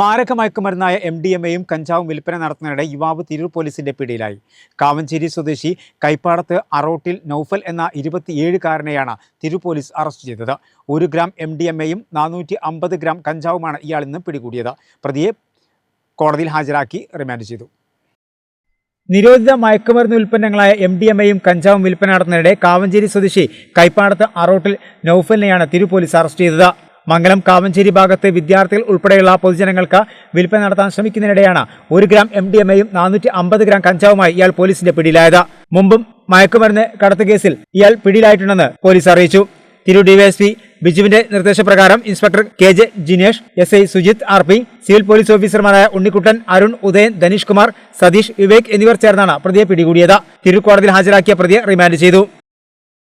മാരക മയക്കുമരുന്നായ M D M എയും കഞ്ചാവും വിൽപ്പന നടത്തുന്നതിനിടെ യുവാവ് തിരൂർ പോലീസിന്റെ പിടിയിലായി. കാവഞ്ചേരി സ്വദേശി കൈപ്പാടത്ത് അറോട്ടിൽ നൌഫൽ എന്ന ഇരുപത്തിയേഴുകാരനെയാണ് തിരൂർ പോലീസ് അറസ്റ്റ് ചെയ്തത്. ഒരു ഗ്രാം എം ഡി എം എയും നാനൂറ്റി അമ്പത് ഗ്രാം കഞ്ചാവുമാണ് ഇയാൾ ഇന്ന് പിടികൂടിയത്. പ്രതിയെ കോടതിയിൽ ഹാജരാക്കി റിമാൻഡ് ചെയ്തു. നിരോധിത മയക്കുമരുന്ന് ഉൽപ്പന്നങ്ങളായ എം ഡി എം എയും കഞ്ചാവും വിൽപ്പന നടത്തുന്നതിനിടെ കാവഞ്ചേരി സ്വദേശി കൈപ്പാടത്ത് അറോട്ടിൽ നൌഫലിനെയാണ് തിരു പോലീസ് അറസ്റ്റ് ചെയ്തത്. മംഗലം കാവഞ്ചേരി ഭാഗത്ത് വിദ്യാർത്ഥികൾ ഉൾപ്പെടെയുള്ള പൊതുജനങ്ങൾക്ക് വിൽപ്പന നടത്താൻ ശ്രമിക്കുന്നതിനിടെയാണ് ഒരു ഗ്രാം എം ഡി നാനൂറ്റി അമ്പത് ഗ്രാം കഞ്ചാവുമായി ഇയാൾ പോലീസിന്റെ പിടിയിലായത്. മുമ്പും മയക്കുമരുന്ന് കടത്ത് കേസിൽ ഇയാൾ പിടിയിലായിട്ടുണ്ടെന്ന് പോലീസ് അറിയിച്ചു. തിരു ഡിവൈഎസ്പി ബിജുവിന്റെ നിർദ്ദേശപ്രകാരം inspector K J Jinesh S I Sujith R P civil police ഓഫീസർമാരായ ഉണ്ണിക്കുട്ടൻ അരുൺ ഉദയൻ ധനീഷ് കുമാർ സതീഷ് വിവേക് എന്നിവർ ചേർന്നാണ് പ്രതിയെ പിടികൂടിയത്. തിരു കോടതിയിൽ ഹാജരാക്കിയ പ്രതിയെ റിമാൻഡ് ചെയ്തു.